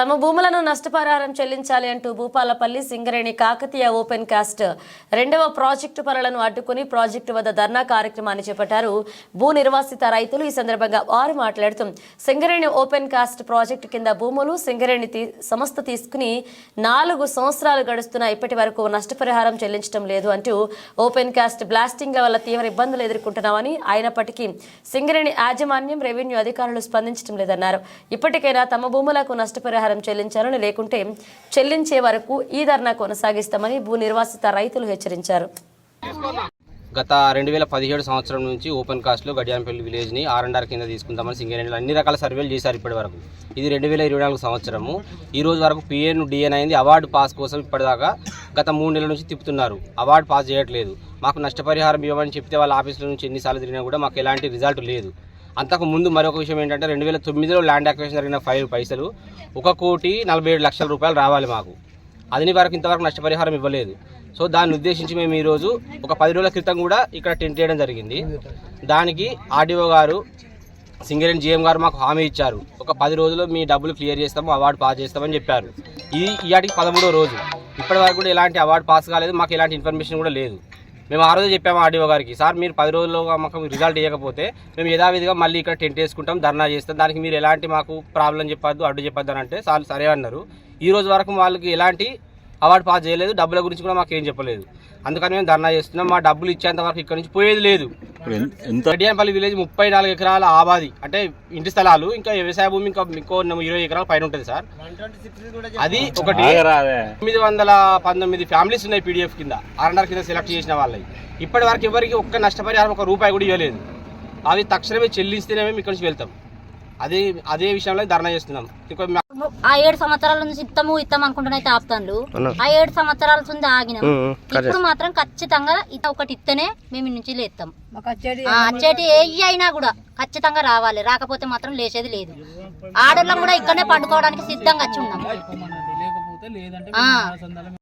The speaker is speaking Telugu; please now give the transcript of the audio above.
తమ భూములను నష్టపరిహారం చెల్లించాలి అంటూ భూపాలపల్లి సింగరేణి కాకతీయ ఓపెన్ కాస్ట్ రెండవ ప్రాజెక్టు పనులను అడ్డుకుని ప్రాజెక్టు వద్ద ధర్నా కార్యక్రమాన్ని చేపట్టారు భూ నిర్వాసిత రైతులు. ఈ సందర్భంగా వారు మాట్లాడుతూ సింగరేణి ఓపెన్ కాస్ట్ ప్రాజెక్టు కింద భూములు సింగరేణి తీ- సంస్థ తీసుకుని నాలుగు సంవత్సరాలు గడుస్తున్నా ఇప్పటి వరకు నష్టపరిహారం చెల్లించడం లేదు అంటూ ఓపెన్ కాస్ట్ బ్లాస్టింగ్ల వల్ల తీవ్ర ఇబ్బందులు ఎదుర్కొంటున్నామని అయినప్పటికీ సింగరేణి యాజమాన్యం రెవెన్యూ అధికారులు స్పందించడం లేదన్నారు. ఇప్పటికైనా తమ భూములకు నష్టపరిహారం చెల్లించాలని లేకుంటే చెల్లించే వరకు ఈ ధర్నా కొనసాగిస్తామని భూ నిర్వాసిత రైతులు హెచ్చరించారు. గత రెండు వేల పదిహేడు సంవత్సరం నుంచి ఓపెన్ కాస్ట్లో గడియాంపల్లి విలేజ్ని ఆర్ కింద తీసుకుందామని సింగరేణిలో అన్ని రకాల సర్వేలు చేశారు ఇప్పటి వరకు. ఇది రెండు వేల ఇరవై నాలుగు సంవత్సరము. ఈ రోజు వరకు పిఎన్ డిఎన్ అయింది. అవార్డు పాస్ కోసం ఇప్పటిదాకా గత మూడు నెలల నుంచి తిప్పుతున్నారు. అవార్డు పాస్ చేయట్లేదు. మాకు నష్టపరిహారం ఇవ్వమని చెప్తే వాళ్ళ ఆఫీసుల నుంచి ఎన్నిసార్లు తిరిగినా కూడా మాకు ఎలాంటి రిజల్ట్ లేదు. అంతకు ముందు మరొక విషయం ఏంటంటే రెండు వేల తొమ్మిదిలో ల్యాండ్ అక్వేషన్ జరిగిన ఫైవ్ పైసలు ఒక కోటి నలభై ఏడు లక్షల రూపాయలు రావాలి మాకు. అదిని వరకు ఇంతవరకు నష్టపరిహారం ఇవ్వలేదు. సో దాన్ని ఉద్దేశించి మేము ఈరోజు ఒక పది రోజుల క్రితం కూడా ఇక్కడ టెంట్ చేయడం జరిగింది. దానికి ఆర్డీఓ గారు సింగరేణి జీఎం గారు మాకు హామీ ఇచ్చారు. ఒక పది రోజుల్లో మీ డబ్బులు క్లియర్ చేస్తాము అవార్డు పాస్ చేస్తామని చెప్పారు. ఈ ఇయాటికి పదమూడో రోజు. ఇప్పటివరకు కూడా ఎలాంటి అవార్డు పాస్ కాలేదు మాకు ఎలాంటి ఇన్ఫర్మేషన్ కూడా లేదు. మేము ఆ రోజు చెప్పాము ఆర్డీఓ గారికి సార్ మీరు పది రోజుల్లో మాకు రిజల్ట్ ఇవ్వకపోతే మేము యథావిధిగా మళ్ళీ ఇక్కడ టెంట్ వేసుకుంటాం ధర్నా చేస్తాం. దానికి మీరు ఎలాంటి మాకు ప్రాబ్లం చెప్పొద్దు అడ్డు చెప్పొద్దు అని అంటే సార్ సరే అన్నారు. ఈ రోజు వరకు వాళ్ళకి ఎలాంటి అవార్డు పాస్ చేయలేదు. డబ్బుల గురించి కూడా మాకు ఏం చెప్పలేదు. అందుకని మేము ధర్నా చేస్తున్నాం. మా డబ్బులు ఇచ్చేంత వరకు ఇక్కడ నుంచి పోయేది లేదు. రెడ్డియాంపల్లి విలేజ్ ముప్పై నాలుగు ఎకరాల ఆబాది. అంటే ఇంటి స్థలాలు ఇంకా వ్యవసాయ భూమి ఇంకా ఇంకో ఇరవై ఎకరాల పైన ఉంటుంది సార్. అది ఒకటి. తొమ్మిది వందల పంతొమ్మిది ఫ్యామిలీస్ ఉన్నాయి పీడిఎఫ్ కింద. ఆర్ఎన్ఆర్ కింద సెలెక్ట్ చేసిన వాళ్ళవి. ఇప్పటి వరకు ఎవరికి ఒక్క నష్టపరిహారం ఒక రూపాయి కూడా ఇవ్వలేదు. అవి తక్షణమే చెల్లిస్తేనే మేము ఇక్కడ నుంచి వెళ్తాం. అదే అదే విషయంలో ధర్నా చేస్తున్నాం. ఆ ఏడు సంవత్సరాల నుంచి ఇత్తము ఇత్తం అనుకుంటున్నా అయితే ఆపుతాను ఆ ఏడు సంవత్సరాల నుంచి ఆగినాం. ఇప్పుడు మాత్రం ఖచ్చితంగా ఇత ఒకటి ఇత్తనే మేము నుంచి లేస్తాం ఆ, అచ్చేటి ఏ అయినా కూడా ఖచ్చితంగా రావాలి. రాకపోతే మాత్రం లేచేది లేదు. ఆడోళ్ళం కూడా ఇక్కడనే పండుకోవడానికి సిద్ధంగా వచ్చి ఉన్నాం.